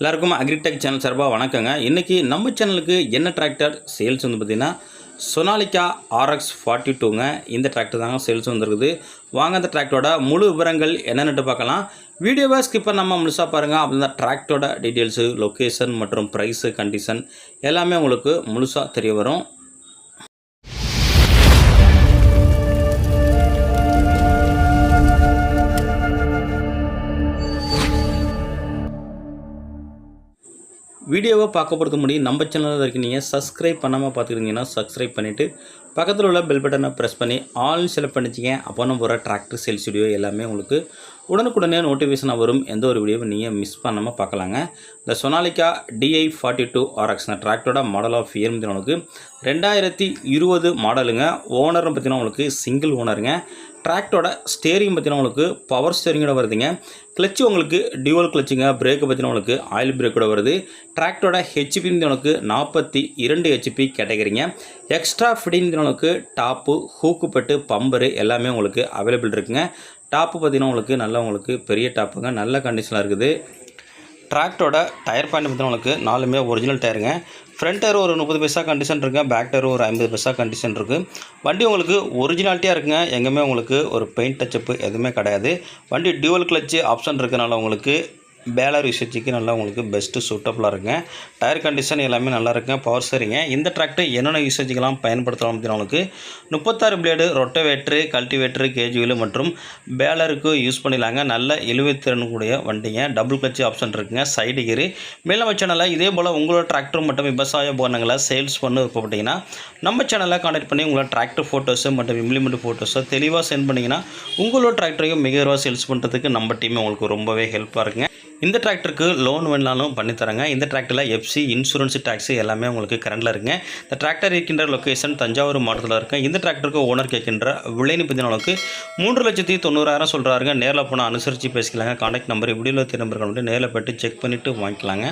எல்லாருக்கும் agritech channel சார்பாக வணக்கங்க. இன்றைக்கி நம்ம சேனலுக்கு என்ன டிராக்டர் சேல்ஸ் வந்து பார்த்திங்கன்னா சொனாலிக்கா ஆர்எக்ஸ் ஃபார்ட்டி டூங்க இந்த டிராக்டர் தாங்க சேல்ஸ் வந்துருக்குது. வாங்க அந்த டிராக்டரோட முழு விவரங்கள் என்னென்னு பார்க்கலாம். வீடியோவை ஸ்கிப் பண்ணாமல் முழுசாக பாருங்கள் அப்படி தான் டிராக்டரோட டீட்டெயில்ஸு லொக்கேஷன் மற்றும் ப்ரைஸு கண்டிஷன் எல்லாமே உங்களுக்கு முழுசாக தெரிய வரும். வீடியோவை பார்க்க போகிறது முடியும் நம்ம சேனலில் இருக்கீங்க. சப்ஸ்கிரைப் பண்ணாமல் பார்த்துக்கிட்டீங்கன்னா சப்ஸ்கிரைப் பண்ணிவிட்டு பக்கத்தில் உள்ள பெல் பட்டனை ப்ரெஸ் பண்ணி ஆல் செலக்ட் பண்ணிச்சிங்க அப்போ நம்ம போகிற டிராக்டர் சேல்ஸ் வீடியோ எல்லாமே உங்களுக்கு உடனுக்குடனே நோட்டிஃபிகேஷனாக வரும். எந்த ஒரு வீடியோவும் நீங்கள் மிஸ் பண்ணாமல் பார்க்கலாங்க. இந்த Sonalika DI forty two RX டிராக்டரோட மாடல் ஆஃப் இயர் வந்து உங்களுக்கு ரெண்டாயிரத்தி இருபது மாடலுங்க ஓனர்னு பார்த்தீங்கன்னா உங்களுக்கு சிங்கிள் ஓனருங்க டிராக்டரோட ஸ்டேரிங் பார்த்தீங்கன்னா உங்களுக்கு பவர் ஸ்டேரிங்கோட வருதுங்க. கிளச்சு உங்களுக்கு டியூவல் கிளச்சுங்க பிரேக்கு பார்த்தீங்கன்னா உங்களுக்கு ஆயில் பிரேக்கோட வருது. டிராக்டரோட ஹெச்பி உங்களுக்கு நாற்பத்தி இரண்டு ஹெச்பி கேட்டகரிங்க எக்ஸ்ட்ரா ஃபிட்டிங் உங்களுக்கு டாப்பு ஹூக்குப்பட்டு பம்பரு எல்லாமே உங்களுக்கு அவைலபிள் இருக்குங்க. டாப்பு பார்த்தீங்கன்னா உங்களுக்கு நல்ல உங்களுக்கு பெரிய டாப்புங்க. நல்ல கண்டிஷனாக இருக்குது. டிராக்டரோட டயர் பாயிண்ட் பார்த்தீங்கன்னா உங்களுக்கு நாலுமே ஒரிஜினல் டயருங்க ஃப்ரண்ட் டயர் ஒரு முப்பது பைசா கண்டிஷன் இருக்குங்க பேக் டயர் ஒரு ஐம்பது பைசா கண்டிஷன் இருக்குது வண்டி உங்களுக்கு ஒரிஜினாலிட்டியாக இருக்குங்க. எங்கேயுமே உங்களுக்கு ஒரு பெயிண்ட் டச்சப்பு எதுவுமே கிடையாது. வண்டி டியூவல் கிளச்சு ஆப்ஷன் இருக்கனால உங்களுக்கு பேலர் யூசேஜுக்கு நல்லா உங்களுக்கு பெஸ்ட்டு சூட்டபுளாக இருக்குங்க. டயர் கண்டிஷன் எல்லாமே நல்லா இருக்குங்க. பவர் சரிங்க இந்த டிராக்டர் என்னென்ன யூசேஜுக்கெல்லாம் பயன்படுத்தலாம் அப்படின்னா உங்களுக்கு முப்பத்தாறு பிளேடு ரொட்டவேட்ரு கல்டிவேட்ரு கேஜுவில் மற்றும் பேலருக்கு யூஸ் பண்ணிடலாங்க. நல்ல இழுவைத்திறன் கூடிய வண்டிங்க. டபுள் கிளச்சு ஆப்ஷன் இருக்குங்க. சைடு கிரு மேலும் சேனலில் இதே போல் உங்களோட டிராக்டர் மற்றும் விவசாய உபகரணங்களை சேல்ஸ் பண்ண விருப்பப்பட்டீங்கன்னா நம்ம சேனலை கான்டாக்ட் பண்ணி உங்களோட டிராக்டர் ஃபோட்டோஸு மற்றும் இம்ப்ளிமெண்ட் ஃபோட்டோஸை தெளிவாக சென்ட் பண்ணிங்கன்னா உங்களோட டிராக்டரையும் மிக சேல்ஸ் பண்ணுறதுக்கு நம்ம டீம் உங்களுக்கு ரொம்பவே ஹெல்ப்பாக இருக்குங்க. இந்த டிராக்டருக்கு லோன் வேணாலும் பண்ணித்தராங்க இந்த டிராக்டரில் எஃப்சி இன்சூரன்ஸ் டேக்ஸு எல்லாமே உங்களுக்கு கரண்டில் இருக்குங்க. இந்த டிராக்டர் இருக்கின்ற லொக்கேஷன் தஞ்சாவூர் மாவட்டத்தில் இருக்கேன் இந்த டிராக்டருக்கு ஓனர் கேட்கின்ற விலைன்னு பற்றின அளவுக்கு மூன்று லட்சத்தி தொண்ணூறாயிரம் சொல்கிறாருங்க நேரில் போனால் அனுசரித்து பேசிக்கலாங்க. கான்டாக்ட் நம்பர் வீடியோவில் நம்பர் வந்து நேரில் போய்ட்டு செக் பண்ணிவிட்டு வாங்கிக்கலாங்க.